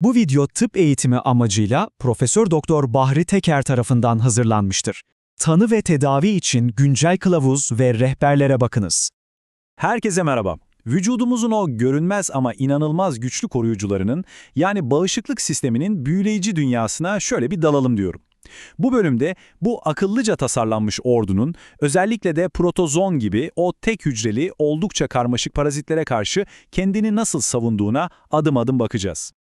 Bu video tıp eğitimi amacıyla Profesör Doktor Bahri Teker tarafından hazırlanmıştır. Tanı ve tedavi için güncel kılavuz ve rehberlere bakınız. Herkese merhaba. Vücudumuzun o görünmez ama inanılmaz güçlü koruyucularının yani bağışıklık sisteminin büyüleyici dünyasına şöyle bir dalalım diyorum. Bu bölümde bu akıllıca tasarlanmış ordunun özellikle de protozon gibi o tek hücreli oldukça karmaşık parazitlere karşı kendini nasıl savunduğuna adım adım bakacağız.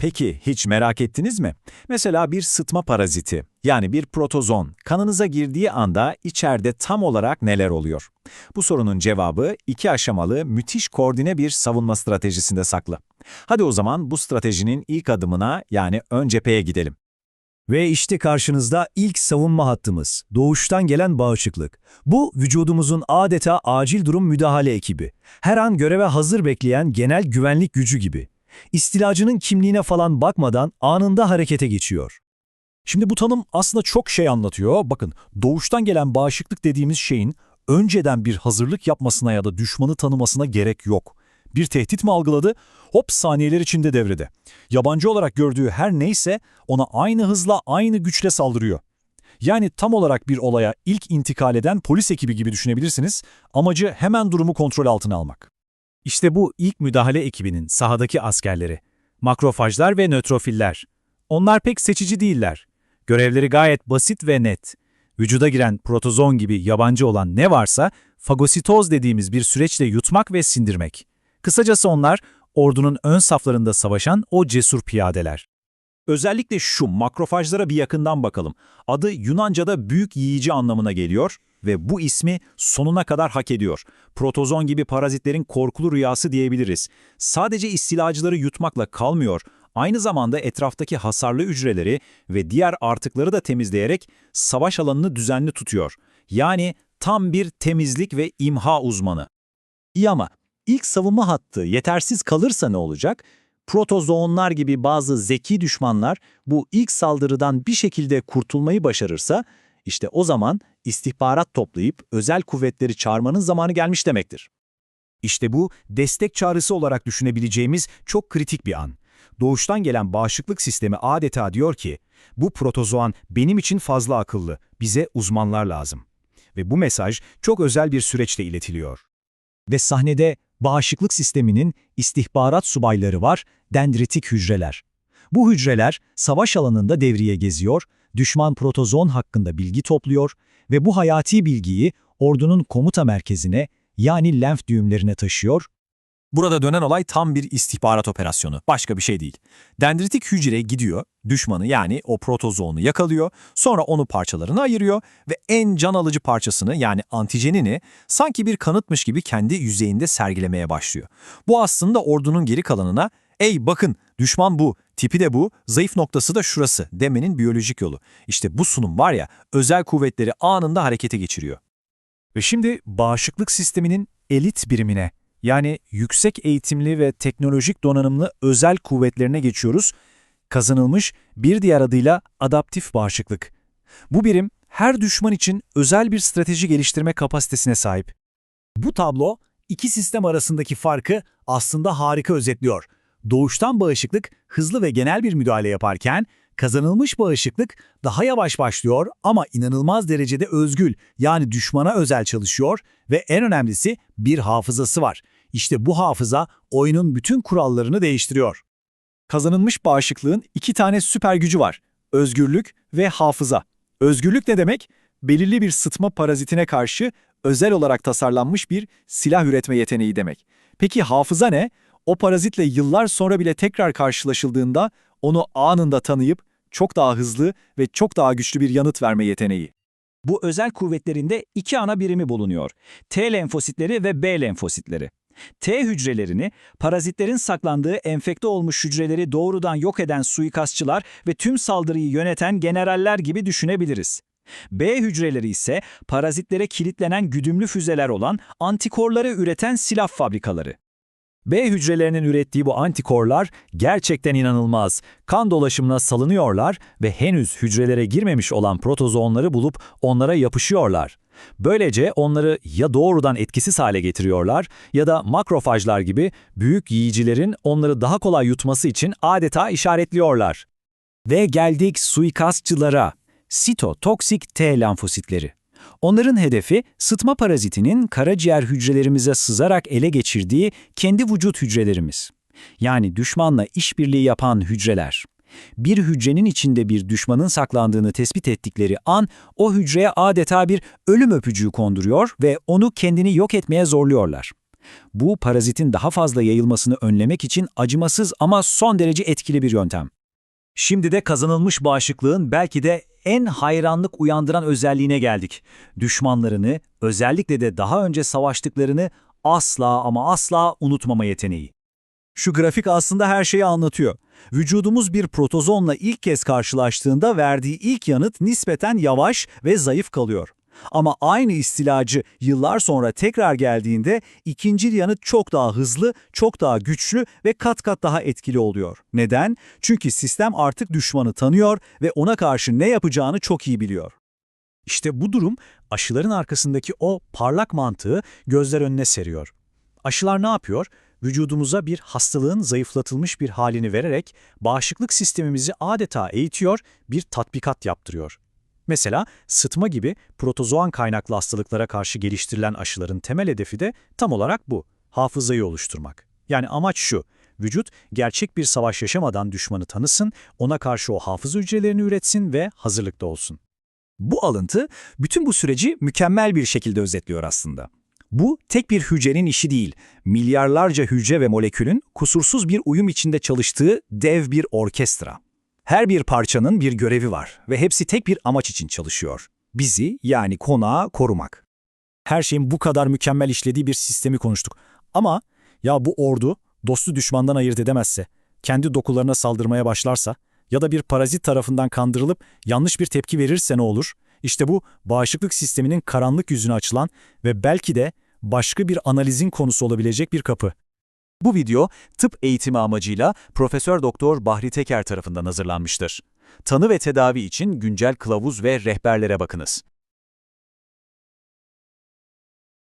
Peki hiç merak ettiniz mi? Mesela bir sıtma paraziti yani bir protozon kanınıza girdiği anda içeride tam olarak neler oluyor? Bu sorunun cevabı iki aşamalı müthiş koordine bir savunma stratejisinde saklı. Hadi o zaman bu stratejinin ilk adımına yani ön cepheye gidelim. Ve işte karşınızda ilk savunma hattımız, doğuştan gelen bağışıklık. Bu, vücudumuzun adeta acil durum müdahale ekibi. Her an göreve hazır bekleyen genel güvenlik gücü gibi. İstilacının kimliğine falan bakmadan anında harekete geçiyor. Şimdi bu tanım aslında çok şey anlatıyor. Bakın doğuştan gelen bağışıklık dediğimiz şeyin önceden bir hazırlık yapmasına ya da düşmanı tanımasına gerek yok. Bir tehdit mi algıladı? Hop saniyeler içinde devrede. Yabancı olarak gördüğü her neyse ona aynı hızla aynı güçle saldırıyor. Yani tam olarak bir olaya ilk intikal eden polis ekibi gibi düşünebilirsiniz. Amacı hemen durumu kontrol altına almak. İşte bu ilk müdahale ekibinin sahadaki askerleri. Makrofajlar ve nötrofiller. Onlar pek seçici değiller. Görevleri gayet basit ve net. Vücuda giren protozon gibi yabancı olan ne varsa fagositoz dediğimiz bir süreçle yutmak ve sindirmek. Kısacası onlar ordunun ön saflarında savaşan o cesur piyadeler. Özellikle şu makrofajlara bir yakından bakalım. Adı Yunanca'da büyük yiyici anlamına geliyor ve bu ismi sonuna kadar hak ediyor. Protozon gibi parazitlerin korkulu rüyası diyebiliriz. Sadece istilacıları yutmakla kalmıyor, aynı zamanda etraftaki hasarlı hücreleri ve diğer artıkları da temizleyerek savaş alanını düzenli tutuyor. Yani tam bir temizlik ve imha uzmanı. İyi ama ilk savunma hattı yetersiz kalırsa ne olacak? Protozoonlar gibi bazı zeki düşmanlar bu ilk saldırıdan bir şekilde kurtulmayı başarırsa, işte o zaman istihbarat toplayıp özel kuvvetleri çağırmanın zamanı gelmiş demektir. İşte bu destek çağrısı olarak düşünebileceğimiz çok kritik bir an. Doğuştan gelen bağışıklık sistemi adeta diyor ki, bu protozoan benim için fazla akıllı, bize uzmanlar lazım. Ve bu mesaj çok özel bir süreçle iletiliyor. Ve sahnede bağışıklık sisteminin istihbarat subayları var, dendritik hücreler. Bu hücreler savaş alanında devriye geziyor, düşman protozon hakkında bilgi topluyor ve bu hayati bilgiyi ordunun komuta merkezine yani lenf düğümlerine taşıyor Burada dönen olay tam bir istihbarat operasyonu, başka bir şey değil. Dendritik hücre gidiyor, düşmanı yani o protozoonu yakalıyor, sonra onu parçalarına ayırıyor ve en can alıcı parçasını yani antijenini sanki bir kanıtmış gibi kendi yüzeyinde sergilemeye başlıyor. Bu aslında ordunun geri kalanına, ''Ey bakın düşman bu, tipi de bu, zayıf noktası da şurası'' demenin biyolojik yolu. İşte bu sunum var ya, özel kuvvetleri anında harekete geçiriyor. Ve şimdi bağışıklık sisteminin elit birimine, yani yüksek eğitimli ve teknolojik donanımlı özel kuvvetlerine geçiyoruz. Kazanılmış bir diğer adıyla adaptif bağışıklık. Bu birim her düşman için özel bir strateji geliştirme kapasitesine sahip. Bu tablo iki sistem arasındaki farkı aslında harika özetliyor. Doğuştan bağışıklık hızlı ve genel bir müdahale yaparken kazanılmış bağışıklık daha yavaş başlıyor ama inanılmaz derecede özgül yani düşmana özel çalışıyor ve en önemlisi bir hafızası var. İşte bu hafıza oyunun bütün kurallarını değiştiriyor. Kazanılmış bağışıklığın iki tane süper gücü var. Özgürlük ve hafıza. Özgürlük ne demek? Belirli bir sıtma parazitine karşı özel olarak tasarlanmış bir silah üretme yeteneği demek. Peki hafıza ne? O parazitle yıllar sonra bile tekrar karşılaşıldığında onu anında tanıyıp çok daha hızlı ve çok daha güçlü bir yanıt verme yeteneği. Bu özel kuvvetlerinde iki ana birimi bulunuyor. T lenfositleri ve B lenfositleri. T hücrelerini, parazitlerin saklandığı enfekte olmuş hücreleri doğrudan yok eden suikastçılar ve tüm saldırıyı yöneten generaller gibi düşünebiliriz. B hücreleri ise parazitlere kilitlenen güdümlü füzeler olan antikorları üreten silah fabrikaları. B hücrelerinin ürettiği bu antikorlar gerçekten inanılmaz. Kan dolaşımına salınıyorlar ve henüz hücrelere girmemiş olan protozoonları bulup onlara yapışıyorlar. Böylece onları ya doğrudan etkisiz hale getiriyorlar ya da makrofajlar gibi büyük yiyicilerin onları daha kolay yutması için adeta işaretliyorlar. Ve geldik suikastçılara, sitotoksik T lenfositleri. Onların hedefi sıtma parazitinin karaciğer hücrelerimize sızarak ele geçirdiği kendi vücut hücrelerimiz. Yani düşmanla işbirliği yapan hücreler. Bir hücrenin içinde bir düşmanın saklandığını tespit ettikleri an o hücreye adeta bir ölüm öpücüğü konduruyor ve onu kendini yok etmeye zorluyorlar. Bu parazitin daha fazla yayılmasını önlemek için acımasız ama son derece etkili bir yöntem. Şimdi de kazanılmış bağışıklığın belki de en hayranlık uyandıran özelliğine geldik. Düşmanlarını, özellikle de daha önce savaştıklarını asla ama asla unutmama yeteneği. Şu grafik aslında her şeyi anlatıyor. Vücudumuz bir protozonla ilk kez karşılaştığında verdiği ilk yanıt nispeten yavaş ve zayıf kalıyor. Ama aynı istilacı yıllar sonra tekrar geldiğinde ikinci yanıt çok daha hızlı, çok daha güçlü ve kat kat daha etkili oluyor. Neden? Çünkü sistem artık düşmanı tanıyor ve ona karşı ne yapacağını çok iyi biliyor. İşte bu durum aşıların arkasındaki o parlak mantığı gözler önüne seriyor. Aşılar ne yapıyor? Vücudumuza bir hastalığın zayıflatılmış bir halini vererek bağışıklık sistemimizi adeta eğitiyor, bir tatbikat yaptırıyor. Mesela sıtma gibi protozoan kaynaklı hastalıklara karşı geliştirilen aşıların temel hedefi de tam olarak bu, hafızayı oluşturmak. Yani amaç şu, vücut gerçek bir savaş yaşamadan düşmanı tanısın, ona karşı o hafıza hücrelerini üretsin ve hazırlıkta olsun. Bu alıntı bütün bu süreci mükemmel bir şekilde özetliyor aslında. Bu tek bir hücrenin işi değil, milyarlarca hücre ve molekülün kusursuz bir uyum içinde çalıştığı dev bir orkestra. Her bir parçanın bir görevi var ve hepsi tek bir amaç için çalışıyor. Bizi yani konağı korumak. Her şeyin bu kadar mükemmel işlediği bir sistemi konuştuk. Ama ya bu ordu dostu düşmandan ayırt edemezse, kendi dokularına saldırmaya başlarsa ya da bir parazit tarafından kandırılıp yanlış bir tepki verirse ne olur? İşte bu bağışıklık sisteminin karanlık yüzüne açılan ve belki de başka bir analizin konusu olabilecek bir kapı. Bu video tıp eğitimi amacıyla Profesör Doktor Bahri Teker tarafından hazırlanmıştır. Tanı ve tedavi için güncel kılavuz ve rehberlere bakınız.